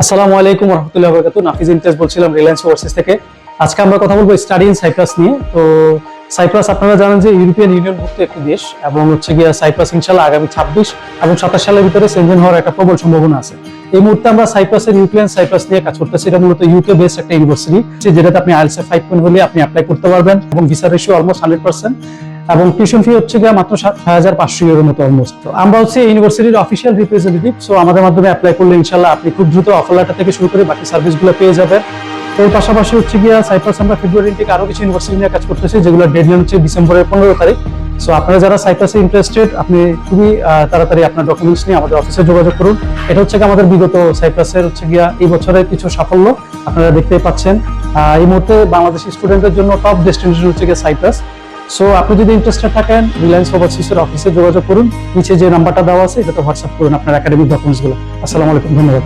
আসসালামু আলাইকুম রহমতুল্লাহ বরকাতু নাফিজ ইমতিয়াজ বলছিলাম রিলায়েন্স ওভারসিজ থেকে। আজকে আমরা কথা বলব স্টাডি ইন সাইপ্রাস নিয়ে। তো সাইপ্রাস আপনারা জানেন যে ইউরোপিয়ান ইউনিয়ন ভুক্ত একটি দেশ এবং হচ্ছে গিয়ে সাইপ্রাস ইনশাল্লাহ আগামী ছাব্বিশ এবং সাতাশ সালের ভিতরে সেনজেন হওয়ার একটা প্রবল সম্ভাবনা আছে। এই মুহূর্তে আমরা সাইপ্রাসের ইউক্রেন সাইপ্রাস নিয়ে কাজ করতেছি। এটা মূলত ইউকে বেসড একটা ইউনিভার্সিটি যেটাতে আপনি আইএলস ফাইভ পয়েন্ট হলে আপনি অ্যাপ্লাই করতে পারবেন এবং visa ratio almost hundred percent এবং টিউশন ফি হচ্ছে গিয়ে মাত্র ছয় হাজার ইউরোর মতো অলমোস্ট আমরা হচ্ছে ইউনিভার্সিটির অফিসিয়াল রিপ্রেজেন্টেটিভ সো আমাদের মাধ্যমে অ্যাপ্লাই করলে ইনশাল্লাহ আপনি খুব দ্রুত অফার লেটার থেকে শুরু করে বাকি সার্ভিসগুলো পেয়ে যাবেন। এর পাশাপাশি হচ্ছে গিয়ে সাইপ্রাস আমরা ফেব্রুয়ারি থেকে আরও কিছু ইউনিভার্সিটি নিয়ে কাজ করতেছি যেগুলো ডেডলাইন হচ্ছে ডিসেম্বরের পনেরো তারিখ। সো আপনারা যারা সাইপ্রাসে ইন্টারেস্টেড আপনি খুবই তাড়াতাড়ি আপনার ডকুমেন্টস নিয়ে আমাদের অফিসে যোগাযোগ করুন। এটা হচ্ছে আমাদের বিগত সাইপ্রাসের হচ্ছে গিয়া এই বছরের কিছু সাফল্য, আপনারা দেখতেই পাচ্ছেন। এই মুহূর্তে বাংলাদেশি স্টুডেন্টদের জন্য টপ ডেস্টিনেশন হচ্ছে গিয়ে সাইপ্রাস সো আপনি যদি ইন্টারেস্টেড থাকেন রিলায়েন্স ওভারসিসের অফিসে যোগাযোগ করুন। নিচে যে নাম্বারটা দেওয়া আছে, এটাতে হোয়াটসঅ্যাপ করুন আপনার একাডেমিক ডকুমেন্টসগুলো আসসালামু আলাইকুম, ধন্যবাদ।